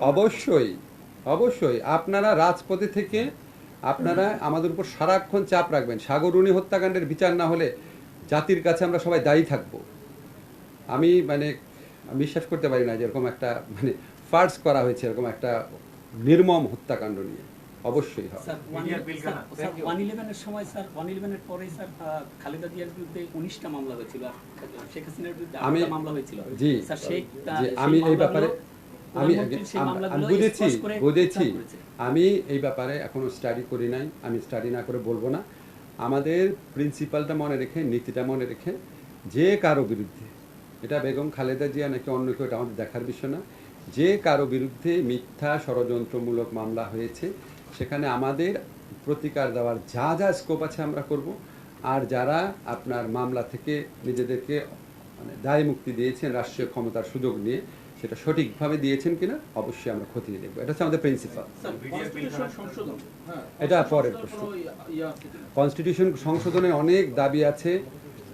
অবশ্যই অবশ্যই। আপনারা রাজপথে থেকে আপনারা আমাদের উপর সারাক্ষণ চাপ রাখবেন। সাগরুণী হত্যাকাণ্ডের বিচার না হলে জাতির কাছে আমরা সবাই দায়ী থাকব। আমি মানে বিশ্বাস করতে পারি না যে এরকম একটা মানে ফার্স করা হয়েছে এরকম একটা নির্মম হত্যাকাণ্ড নিয়ে। অবশ্যই হবে। ওয়ান Media bill স্যার, কেনা? স্যার ওয়ান ইলেভেনের সময় স্যার ওয়ান ইলেভেনের পরে স্যার খালেদা জিয়ার বিরুদ্ধে উনিশটা মামলা হয়েছিল। শেখ হাসিনার বিরুদ্ধে আমি মামলা হয়েছিল। জি। স্যার সেই তা- জি, সেই আমি এই ব্যাপারে আমি বুঝেছি বুঝেছি। আমি এই ব্যাপারে এখনও স্টাডি করি নাই আমি স্টাডি না করে বলব না। আমাদের প্রিন্সিপালটা মনে রেখে নীতিটা মনে রেখে যে কারও বিরুদ্ধে এটা বেগম খালেদা জিয়া নাকি অন্য কেউ এটা আমাদের দেখার বিষয় না যে কারও বিরুদ্ধে মিথ্যা ষড়যন্ত্রমূলক মামলা হয়েছে সেখানে আমাদের প্রতিকার দেওয়ার যা যা স্কোপ আছে আমরা করব। আর যারা আপনার মামলা থেকে নিজেদেরকে মানে দায় মুক্তি দিয়েছেন রাষ্ট্রীয় ক্ষমতার সুযোগ নিয়ে সেটা সঠিকভাবে দিয়েছেন কিনা অবশ্যই আমরা খতিয়ে দেখব। এটা হচ্ছে আমাদের প্রিন্সিপাল স্যার, কনস্টিটিউশন সংশোধন। হ্যাঁ। এটা পরের প্রশ্ন। কনস্টিটিউশন সংশোধনের অনেক দাবি আছে।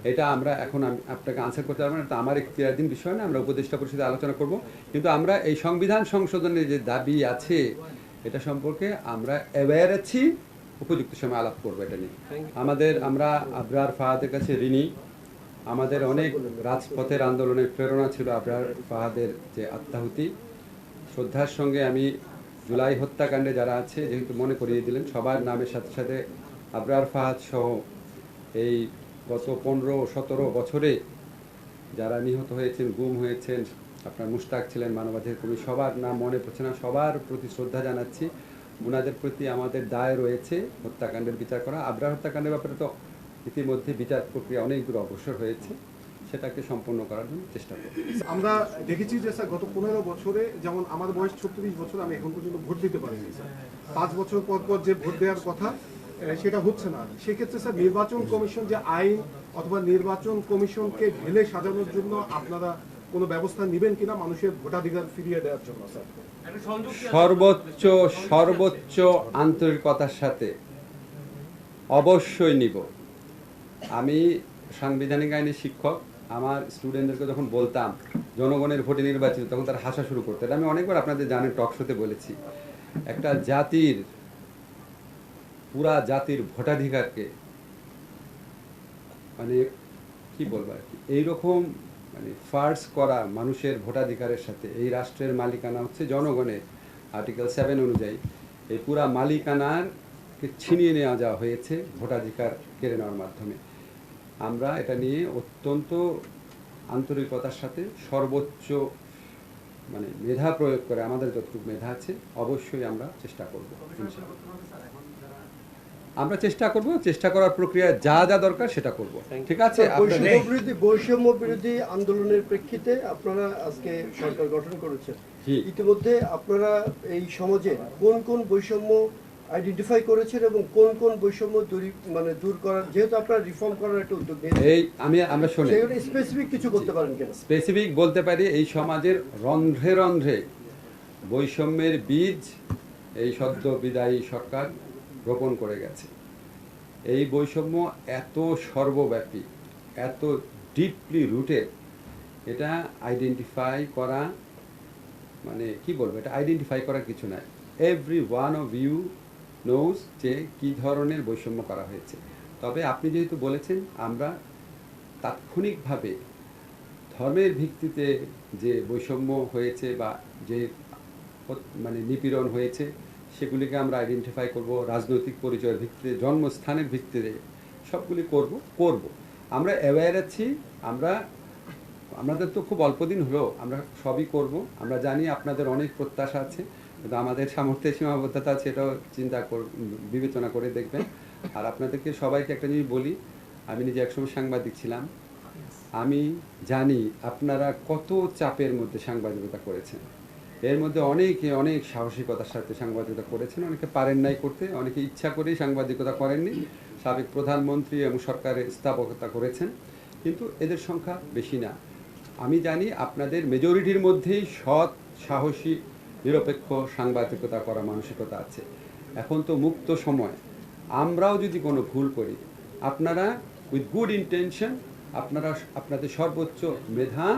এটা আমরা এখন আমি আপনাকে আনসার করতে পারব না এটা আমার এখতিয়ারাধীন বিষয় না আমরা উপদেষ্টা পরিষদে আলোচনা করব। কিন্তু আমরা এই সংবিধান সংশোধনের যে দাবি আছে এটা সম্পর্কে আমরা অ্যাওয়্যার আছি উপযুক্ত সময় আলাপ করব এটা নিয়ে। আমাদের আমরা আবরার ফাহাদের কাছে ঋণী। আমাদের অনেক রাজপথের আন্দোলনের প্রেরণা ছিল আবরার ফাহাদের যে আত্মাহুতি। শ্রদ্ধার সঙ্গে আমি জুলাই হত্যাকাণ্ডে যারা আছে, যেহেতু মনে করিয়ে দিলেন, সবার নামের সাথে সাথে আবরার ফাহাদ সহ এই গত পনেরো, সতেরো বছরে যারা নিহত হয়েছেন, গুম হয়েছেন, আপনার মুশতাক ছিলেন, মানবাধিকার কর্মী, সবার নাম মনে পড়ছে না। সবার প্রতি শ্রদ্ধা জানাচ্ছি। ওনাদের প্রতি আমাদের দায় রয়েছে হত্যাকাণ্ডের বিচার করা। আবরার হত্যাকাণ্ডের ব্যাপারে তো ইতিমধ্যে বিচার প্রক্রিয়া অনেক দূর অগ্রসর হয়েছে সেটাকে সম্পন্ন করার জন্য চেষ্টা করব। আমরা দেখেছি যে স্যার গত পনেরো বছরে যেমন আমার বয়স ছত্রিশ বছর আমি এখন পর্যন্ত ভোট দিতে পারিনি স্যার। পাঁচ বছর পর পর যে ভোট দেওয়ার কথা সেটা হচ্ছে না। সেক্ষেত্রে স্যার নির্বাচন কমিশন যে আইন অথবা নির্বাচন কমিশনকে ঢেলে সাজানোর জন্য আপনারা কোনো ব্যবস্থা নেবেন কিনা মানুষের ভোটাধিকার ফিরিয়ে দেওয়ার জন্য স্যার। সর্বোচ্চ সর্বোচ্চ আন্তরিকতার সাথে অবশ্যই নিব। আমি সাংবিধানিক আইনের শিক্ষক, আমার স্টুডেন্টদেরকে যখন বলতাম, জনগণের ভোটে নির্বাচিত, তখন তারা হাসা শুরু করতো। আমি অনেকবার আপনাদের জানেন, টক শোতে বলেছি। একটা জাতির, পুরা জাতির ভোটাধিকারকে মানে কি বলব আর কি, এইরকম মানে ফার্স করা মানুষের ভোটাধিকারের সাথে, এই রাষ্ট্রের মালিকানা হচ্ছে জনগণের। আর্টিকেল সেভেন অনুযায়ী, এই পুরা মালিকানার ছিনিয়ে নেওয়া যাওয়া হয়েছে ভোটাধিকার কেড়ে নেওয়ার মাধ্যমে। আমরা এটা নিয়ে অত্যন্ত আন্তরিকতার সাথে সর্বোচ্চ মানে মেধা প্রয়োগ করে আমাদের যতটুকু মেধা আছে অবশ্যই আমরা চেষ্টা করব আমরা চেষ্টা করব চেষ্টা করার প্রক্রিয়ায় যা যা দরকার সেটা করব। ঠিক আছে? বৈষম্য বিরোধী বৈষম্য বিরোধী আন্দোলনের প্রেক্ষিতে আপনারা আজকে সরকার গঠন করেছেন। ইতিমধ্যে আপনারা এই সমাজে কোন কোন বৈষম্য আইডেন্টিফাই করেছেন এবং কোন কোন বৈষম্য দূরী মানে দূর করার যেহেতু আপনারা রিফর্ম করার একটা উদ্যোগ নিয়েছেন। এই আমি আমরা শুনি। স্পেসিফিক কিছু করতে পারেন কিনা? স্পেসিফিক বলতে পারি এই সমাজের রন্ধ্রে রন্ধ্রে বৈষম্যের বীজ এই সদ্য বিদায়ী সরকার রোপণ করে গেছে। এই বৈষম্য এত সর্বব্যাপী এত ডিপলি রুটেড এটা আইডেন্টিফাই করা মানে কি বলব এটা আইডেন্টিফাই করার কিছু নাই। Every one of you knows যে কি ধরনের বৈষম্য করা হয়েছে। তবে আপনি যেহেতু বলেছেন, আমরা তাৎক্ষণিকভাবে ধর্মের ভিত্তিতে যে বৈষম্য হয়েছে বা যে মানে নিপীড়ন হয়েছে, সেগুলিকে আমরা আইডেন্টিফাই করব, রাজনৈতিক পরিচয়ের ভিত্তিতে, জন্মস্থানের ভিত্তিতে, সবগুলি করব করব। আমরা অ্যাওয়্যার আছি, আমরা, আমাদের তো খুব অল্প দিন হলো, আমরা সবই করব, আমরা জানি আপনাদের অনেক প্রত্যাশা আছে। কিন্তু আমাদের সামর্থ্যের সীমাবদ্ধতা আছে এটাও চিন্তা কর বিবেচনা করে দেখবেন। আর আপনাদেরকে সবাইকে একটা জিনিস বলি আমি নিজে একসময় সাংবাদিক ছিলাম। আমি জানি আপনারা কত চাপের মধ্যে সাংবাদিকতা করেছেন। এর মধ্যে অনেকে অনেক সাহসিকতার সাথে সাংবাদিকতা করেছেন অনেকে পারেন নাই করতে অনেকে ইচ্ছা করেই সাংবাদিকতা করেননি। সাবেক প্রধানমন্ত্রী এবং সরকারের স্থাপকতা করেছেন কিন্তু এদের সংখ্যা বেশি না। আমি জানি আপনাদের মেজরিটির মধ্যেই সৎ সাহসী নিরপেক্ষ সাংবাদিকতা করা, মানসিকতা আছে। এখন তো মুক্ত সময়। আমরাও যদি কোনো ভুল করি, আপনারা উইথ গুড ইন্টেনশন আপনারা আপনাদের সর্বোচ্চ মেধা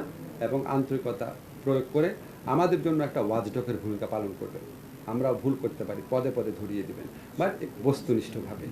এবং আন্তরিকতা প্রয়োগ করে আমাদের জন্য একটা ওয়াজডকের ভূমিকা পালন করবেন। আমরাও ভুল করতে পারি, পদে পদে ধরিয়ে দেবেন বাট বস্তুনিষ্ঠভাবে।